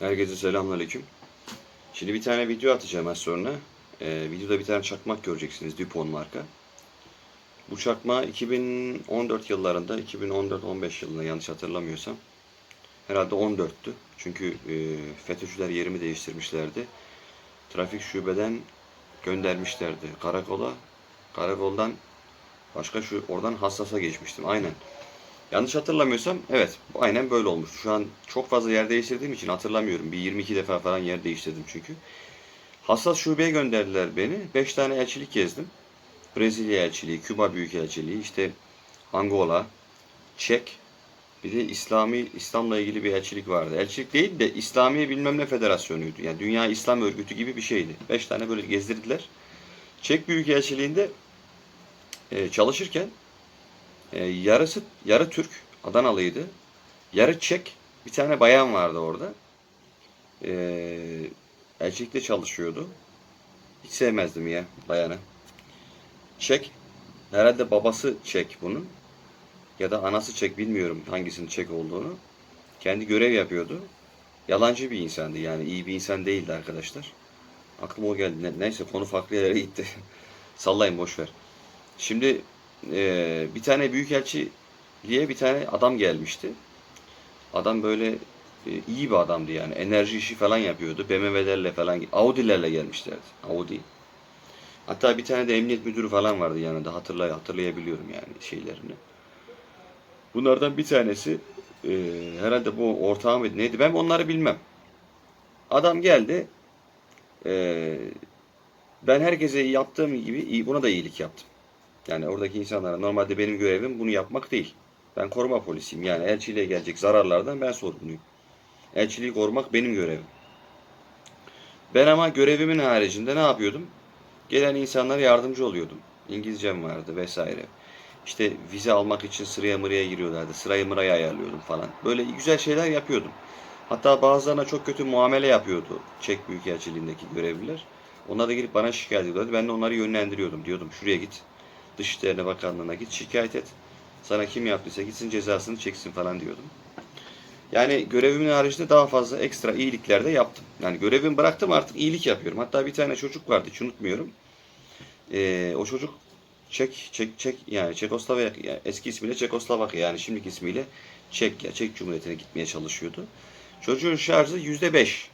Herkese selamünaleyküm. Şimdi bir tane video atacağım az sonra. Ee, videoda bir tane çakmak göreceksiniz Dupont marka. Bu çakma 2014 yıllarında, 2014-15 yılında yanlış hatırlamıyorsam. Herhalde 14'tü. Çünkü e, FETÖ'cüler yerimi değiştirmişlerdi. Trafik şubeden göndermişlerdi karakola. Karakoldan başka şu oradan hassasa geçmiştim. Aynen. Yanlış hatırlamıyorsam evet bu aynen böyle olmuş. Şu an çok fazla yer değiştirdiğim için hatırlamıyorum. Bir 22 defa falan yer değiştirdim çünkü. Hassas şubeye gönderdiler beni. 5 tane elçilik gezdim. Brezilya elçiliği, Küba Büyükelçiliği, işte Angola, Çek, bir de İslami İslam'la ilgili bir elçilik vardı. Elçilik değil de İslami bilmem ne federasyonuydu. Yani Dünya İslam Örgütü gibi bir şeydi. 5 tane böyle gezdirdiler. Çek Büyükelçiliğinde e, çalışırken e, yarısı yarı Türk, Adanalıydı. Yarı Çek, bir tane bayan vardı orada. E, elçilikte çalışıyordu. Hiç sevmezdim ya bayanı. Çek, herhalde babası Çek bunun. Ya da anası Çek bilmiyorum hangisinin Çek olduğunu. Kendi görev yapıyordu. Yalancı bir insandı yani iyi bir insan değildi arkadaşlar. Aklıma o geldi. Ne- Neyse konu farklı yere gitti. Sallayın boş ver. Şimdi e, bir tane büyükelçiliğe bir tane adam gelmişti. Adam böyle e, iyi bir adamdı yani. Enerji işi falan yapıyordu. BMW'lerle falan, Audi'lerle gelmişlerdi. Audi. Hatta bir tane de emniyet müdürü falan vardı yanında. Hatırlay hatırlayabiliyorum yani şeylerini. Bunlardan bir tanesi e, herhalde bu ortağı mıydı neydi ben onları bilmem. Adam geldi. E, ben herkese yaptığım gibi buna da iyilik yaptım. Yani oradaki insanlara normalde benim görevim bunu yapmak değil. Ben koruma polisiyim. Yani elçiliğe gelecek zararlardan ben sorumluyum. Elçiliği korumak benim görevim. Ben ama görevimin haricinde ne yapıyordum? Gelen insanlara yardımcı oluyordum. İngilizcem vardı vesaire. İşte vize almak için sıraya mıraya giriyorlardı. Sırayı mıraya ayarlıyordum falan. Böyle güzel şeyler yapıyordum. Hatta bazılarına çok kötü muamele yapıyordu Çek Büyükelçiliğindeki görevliler. Onlar da gelip bana şikayet ediyorlardı. Ben de onları yönlendiriyordum. Diyordum şuraya git. Dışişleri Bakanlığı'na git şikayet et. Sana kim yaptıysa gitsin cezasını çeksin falan diyordum. Yani görevimin haricinde daha fazla ekstra iyilikler de yaptım. Yani görevimi bıraktım artık iyilik yapıyorum. Hatta bir tane çocuk vardı hiç unutmuyorum. Ee, o çocuk Çek, Çek, Çek yani Çekoslovakya yani eski ismiyle Çekoslovakya yani şimdiki ismiyle Çek ya Çek Cumhuriyeti'ne gitmeye çalışıyordu. Çocuğun şarjı yüzde beş.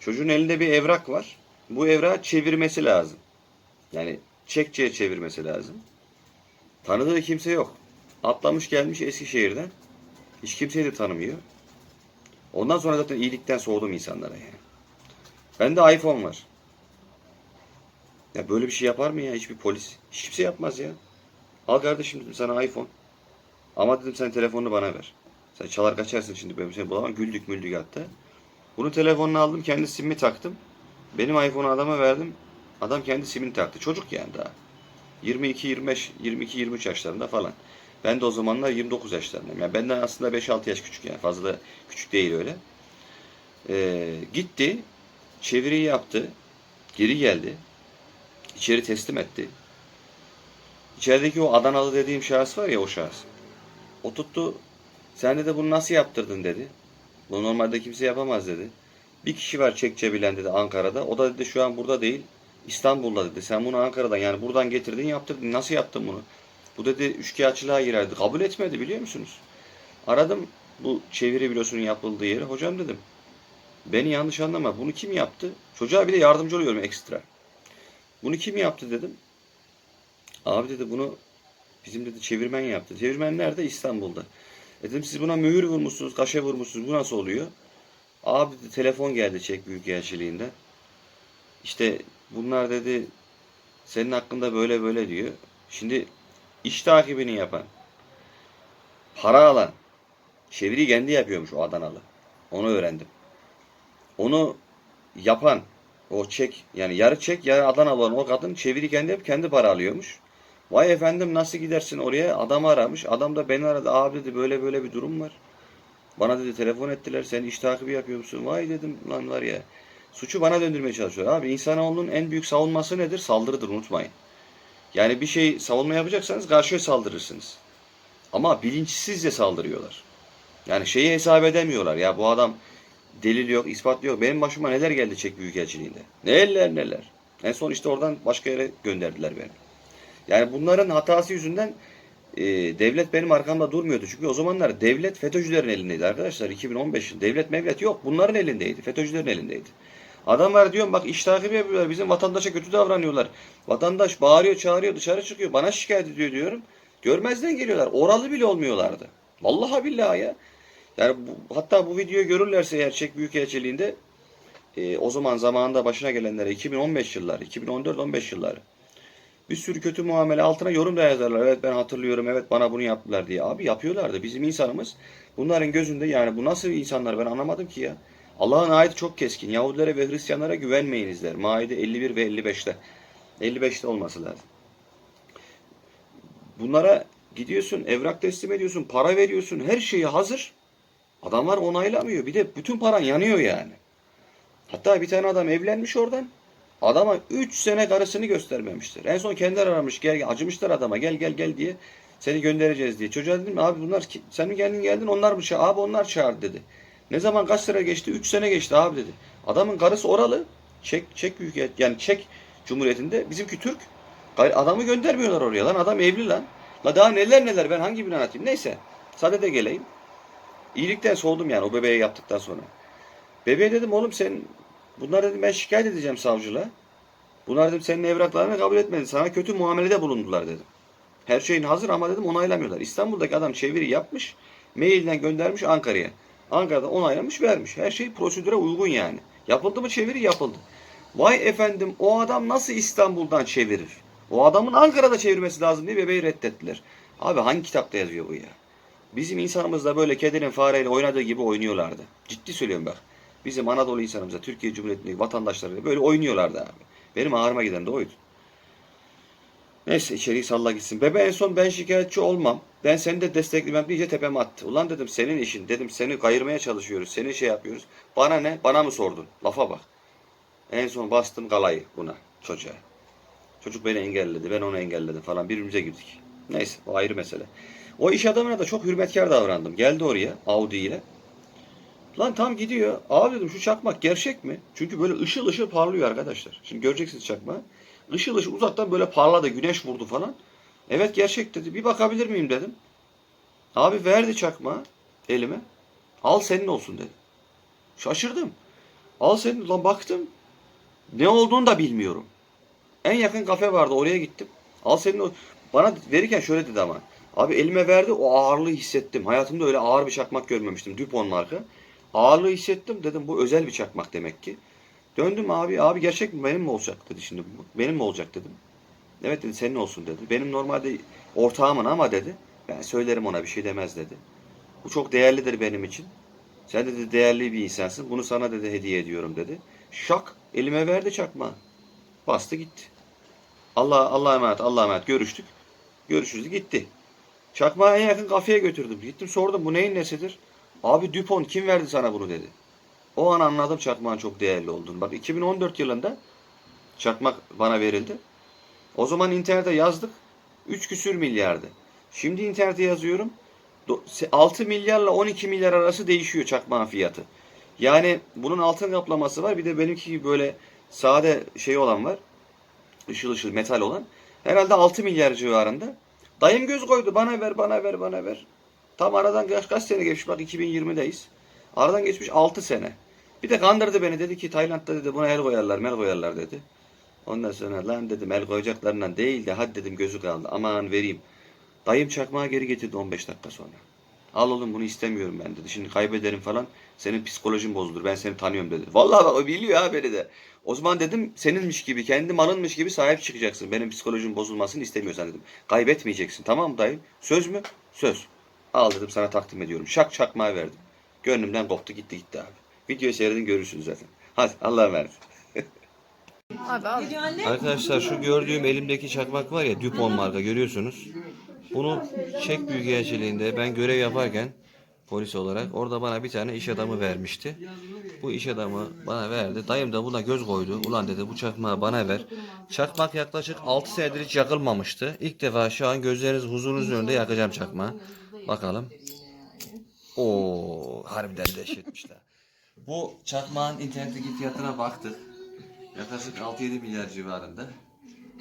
Çocuğun elinde bir evrak var. Bu evrağı çevirmesi lazım. Yani Çekçe'ye çevirmesi lazım. Tanıdığı kimse yok. Atlamış gelmiş Eskişehir'den. Hiç kimseyi de tanımıyor. Ondan sonra zaten iyilikten soğudum insanlara yani. Bende iPhone var. Ya böyle bir şey yapar mı ya hiçbir polis? Hiç kimse yapmaz ya. Al kardeşim dedim sana iPhone. Ama dedim sen telefonunu bana ver. Sen çalar kaçarsın şimdi ben seni bulamam. Güldük müldük hatta. Bunun telefonunu aldım kendi simimi taktım. Benim iPhone'u adama verdim. Adam kendi simini taktı. Çocuk yani daha. 22, 25, 22, 23 yaşlarında falan. Ben de o zamanlar 29 yaşlarındayım. Yani benden aslında 5-6 yaş küçük yani. Fazla küçük değil öyle. Ee, gitti. Çeviriyi yaptı. Geri geldi. İçeri teslim etti. İçerideki o Adanalı dediğim şahıs var ya o şahıs. O tuttu. Sen de bunu nasıl yaptırdın dedi. Bunu normalde kimse yapamaz dedi. Bir kişi var çekçe bilen dedi Ankara'da. O da dedi şu an burada değil. İstanbul'da dedi. Sen bunu Ankara'dan yani buradan getirdin yaptırdın. Nasıl yaptın bunu? Bu dedi üçkağıtçılığa girerdi. Kabul etmedi biliyor musunuz? Aradım bu çeviri bürosunun yapıldığı yeri. Hocam dedim. Beni yanlış anlama. Bunu kim yaptı? Çocuğa bir de yardımcı oluyorum ekstra. Bunu kim yaptı dedim. Abi dedi bunu bizim dedi çevirmen yaptı. Çevirmen nerede? İstanbul'da. E dedim siz buna mühür vurmuşsunuz, kaşe vurmuşsunuz. Bu nasıl oluyor? Abi dedi telefon geldi Çek Büyükelçiliğinden. İşte bunlar dedi senin hakkında böyle böyle diyor. Şimdi iş takibini yapan, para alan, çeviri kendi yapıyormuş o Adanalı. Onu öğrendim. Onu yapan, o çek yani yarı çek yarı Adanalı olan o kadın çeviri kendi yap kendi para alıyormuş. Vay efendim nasıl gidersin oraya? Adamı aramış. Adam da beni aradı. Abi dedi böyle böyle bir durum var. Bana dedi telefon ettiler. Sen iş takibi yapıyor musun? Vay dedim lan var ya. Suçu bana döndürmeye çalışıyor. Abi insanoğlunun en büyük savunması nedir? Saldırıdır unutmayın. Yani bir şey savunma yapacaksanız karşıya saldırırsınız. Ama bilinçsizce saldırıyorlar. Yani şeyi hesap edemiyorlar. Ya bu adam delil yok, ispat yok. Benim başıma neler geldi çek büyükelçiliğinde. Neler neler. En son işte oradan başka yere gönderdiler beni. Yani bunların hatası yüzünden e, devlet benim arkamda durmuyordu. Çünkü o zamanlar devlet FETÖ'cülerin elindeydi arkadaşlar. 2015 yıl. Devlet mevlet yok. Bunların elindeydi. FETÖ'cülerin elindeydi. Adamlar diyorum bak iş takibi yapıyorlar. Bizim vatandaşa kötü davranıyorlar. Vatandaş bağırıyor çağırıyor dışarı çıkıyor. Bana şikayet ediyor diyorum. Görmezden geliyorlar. Oralı bile olmuyorlardı. Vallahi billahi ya. Yani bu, hatta bu videoyu görürlerse eğer Çek Büyükelçiliğinde e, o zaman zamanında başına gelenlere 2015 yılları, 2014-15 yılları bir sürü kötü muamele altına yorum da yazarlar. Evet ben hatırlıyorum, evet bana bunu yaptılar diye. Abi yapıyorlardı. Bizim insanımız bunların gözünde yani bu nasıl insanlar ben anlamadım ki ya. Allah'ın ayeti çok keskin. Yahudilere ve Hristiyanlara güvenmeyiniz der. Maide 51 ve 55'te. 55'te olması lazım. Bunlara gidiyorsun, evrak teslim ediyorsun, para veriyorsun, her şeyi hazır. Adamlar onaylamıyor. Bir de bütün paran yanıyor yani. Hatta bir tane adam evlenmiş oradan. Adama 3 sene karısını göstermemiştir. En son kendileri aramış. Gel, acımışlar adama. Gel gel gel diye. Seni göndereceğiz diye. Çocuğa dedim abi bunlar sen mi geldin geldin onlar mı çağır? Abi onlar çağırdı dedi. Ne zaman kaç sene geçti? 3 sene geçti abi dedi. Adamın karısı oralı. Çek Çek büyük yani Çek Cumhuriyeti'nde bizimki Türk. Adamı göndermiyorlar oraya lan. Adam evli lan. La daha neler neler ben hangi birini anlatayım. Neyse. Sade de geleyim. İyilikten soğudum yani o bebeğe yaptıktan sonra. Bebeğe dedim oğlum sen bunlar dedim ben şikayet edeceğim savcılığa. Bunlar dedim senin evraklarını kabul etmedi. Sana kötü muamelede bulundular dedim. Her şeyin hazır ama dedim onaylamıyorlar. İstanbul'daki adam çeviri yapmış. Mailden göndermiş Ankara'ya. Ankara'da onaylamış vermiş. Her şey prosedüre uygun yani. Yapıldı mı çeviri yapıldı. Vay efendim o adam nasıl İstanbul'dan çevirir? O adamın Ankara'da çevirmesi lazım diye bebeği reddettiler. Abi hangi kitapta yazıyor bu ya? Bizim insanımız da böyle kedinin fareyle oynadığı gibi oynuyorlardı. Ciddi söylüyorum bak. Bizim Anadolu insanımıza, Türkiye Cumhuriyeti'ndeki vatandaşlarıyla böyle oynuyorlardı abi. Benim ağrıma giden de oydu. Neyse içeriği salla gitsin. Bebe en son ben şikayetçi olmam. Ben seni de desteklemem diye tepeme attı. Ulan dedim senin işin. Dedim seni kayırmaya çalışıyoruz. Seni şey yapıyoruz. Bana ne? Bana mı sordun? Lafa bak. En son bastım galayı buna çocuğa. Çocuk beni engelledi. Ben onu engelledim falan. Birbirimize girdik. Neyse o ayrı mesele. O iş adamına da çok hürmetkar davrandım. Geldi oraya Audi ile. Lan tam gidiyor. Abi dedim şu çakmak gerçek mi? Çünkü böyle ışıl ışıl parlıyor arkadaşlar. Şimdi göreceksiniz çakmağı. Işıl ışıl uzaktan böyle parladı. Güneş vurdu falan. Evet gerçek dedi. Bir bakabilir miyim dedim. Abi verdi çakmağı elime. Al senin olsun dedi. Şaşırdım. Al senin. Lan baktım. Ne olduğunu da bilmiyorum. En yakın kafe vardı oraya gittim. Al senin o. Bana verirken şöyle dedi ama. Abi elime verdi o ağırlığı hissettim. Hayatımda öyle ağır bir çakmak görmemiştim. Dupont marka. Ağırlığı hissettim dedim bu özel bir çakmak demek ki. Döndüm abi abi gerçek mi benim mi olacak dedi şimdi bu. Benim mi olacak dedim. Evet dedi senin olsun dedi. Benim normalde ortağımın ama dedi. Ben söylerim ona bir şey demez dedi. Bu çok değerlidir benim için. Sen dedi değerli bir insansın. Bunu sana dedi hediye ediyorum dedi. Şak elime verdi çakmağı. Bastı gitti. Allah Allah'a emanet Allah'a emanet görüştük. Görüşürüz gitti. Çakmağı en yakın kafeye götürdüm. Gittim sordum bu neyin nesidir? Abi Dupont kim verdi sana bunu dedi. O an anladım çakmağın çok değerli olduğunu. Bak 2014 yılında çakmak bana verildi. O zaman internete yazdık. 3 küsür milyardı. Şimdi internete yazıyorum. Do- 6 milyarla 12 milyar arası değişiyor çakmağın fiyatı. Yani bunun altın kaplaması var. Bir de benimki gibi böyle sade şey olan var. Işıl ışıl metal olan. Herhalde 6 milyar civarında. Dayım göz koydu. Bana ver, bana ver, bana ver. Tam aradan kaç, kaç sene geçmiş? Bak 2020'deyiz. Aradan geçmiş 6 sene. Bir de kandırdı beni. Dedi ki Tayland'da dedi buna el koyarlar, mel koyarlar dedi. Ondan sonra lan dedim el koyacaklarından değil de hadi dedim gözü kaldı. Aman vereyim. Dayım çakmağı geri getirdi 15 dakika sonra. Al oğlum bunu istemiyorum ben dedi. Şimdi kaybederim falan. Senin psikolojin bozulur. Ben seni tanıyorum dedi. Vallahi bak o biliyor ha beni de. O zaman dedim seninmiş gibi, kendi malınmış gibi sahip çıkacaksın. Benim psikolojim bozulmasını istemiyorsan dedim. Kaybetmeyeceksin. Tamam mı dayım? Söz mü? Söz. Al dedim sana takdim ediyorum. Şak çakmağı verdim. Gönlümden koptu gitti gitti abi. Videoyu seyredin görürsünüz zaten. Hadi Allah'a emanet. Abi al. Arkadaşlar şu gördüğüm elimdeki çakmak var ya Dupont marka görüyorsunuz. Bunu Çek Büyükelçiliğinde ben görev yaparken polis olarak orada bana bir tane iş adamı vermişti. Bu iş adamı bana verdi. Dayım da buna göz koydu. Ulan dedi bu çakmağı bana ver. Çakmak yaklaşık 6 senedir hiç yakılmamıştı. İlk defa şu an gözleriniz huzurunuzun önünde yakacağım çakmağı. Bakalım. Oo harbiden dehşetmiş la. Bu çakmağın internetteki fiyatına baktık. Yaklaşık 6-7 milyar civarında.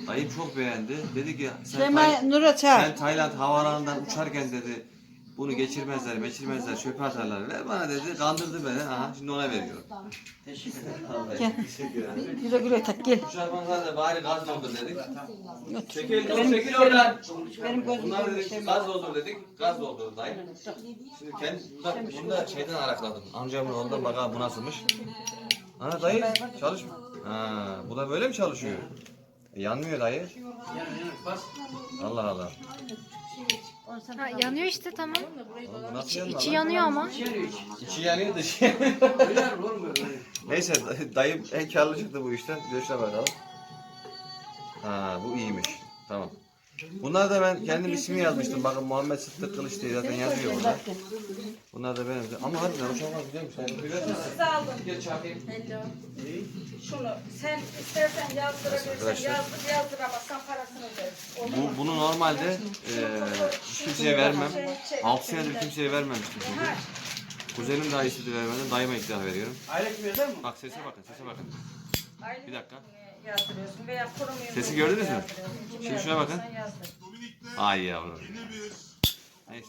Dayım çok beğendi. Dedi ki sen, Tay- Nur'a çağır. sen Tayland havalarından uçarken dedi bunu geçirmezler, geçirmezler, çöpe atarlar. Ver bana dedi. Kandırdı beni. Aha şimdi ona veriyorum. Gel. Güle güle tak gel. Bu çakmaklar da bari gaz doldur dedik. Çekil, çekil oradan. Benim gözüm Bunlar dedik Sema. gaz doldur dedik. Gaz doldur dayı. Şimdi kendi bunda, bunda şeyden arakladım. Amcamın oğlundan bakalım bu nasılmış. Ha dayı çalışmıyor. Ha bu da böyle mi çalışıyor? E, yanmıyor dayı. Allah Allah. Ha, yanıyor işte tamam. İçi lan? yanıyor ama. İçi yanıyor dışı yanıyor. Neyse day- dayım en karlı çıktı bu işten. Göçle bakalım. Ha bu iyiymiş. Tamam. Bunlar da ben kendim ismini yazmıştım. Bakın Muhammed Sıddık Kılıç diye zaten yazıyor burada. Bunlar da benim. Ama harbiden o şarkı güzelmiş. Sen bir versene. Gel çakayım. Şunu sen istersen yazdırabilirsin. Arkadaşlar. Yazdır yazdıramazsan parasını öderiz. Bu, bunu normalde eee hiç kimseye vermem. 6 senedir kimseye vermemiştim çünkü. Kuzenim daha istedi vermeden dayıma ikna veriyorum. Bak sese bakın sese bakın. Bir dakika. Yazdırıyorsun veya kurum Sesi gördünüz mü? Şimdi şuna bakın. Ay yavrum. Neyse.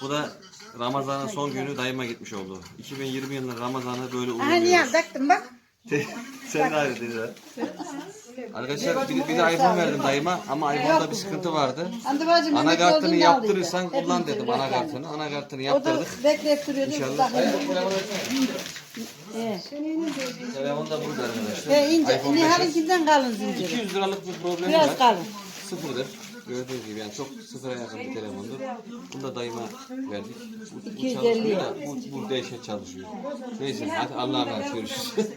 Bu da Ramazan'ın son günü dayıma gitmiş oldu. 2020 yılının Ramazan'ı böyle Aha niye uğurluyoruz. taktım bak. Sen de ayrı dedi. Arkadaşlar bir, bir de iPhone verdim dayıma ama iPhone'da bir sıkıntı vardı. Anakartını yaptırırsan kullan dedim anakartını. Anakartını O da yaptırdık. bekleyip duruyordu. İnşallah. Telefon da burada arkadaşlar. İnce. iPhone 5S. Nihal'inkinden kalın zinciri. 200 liralık bir problemi Biraz var. kalın. Sıfırdır. Gördüğünüz gibi yani çok sıfıra yakın bir telefondur. Bunu da dayıma verdik. Bu, bu 250. çalışmıyor da bu, bu dehşet çalışıyor. Neyse hadi Allah'a emanet görüşürüz.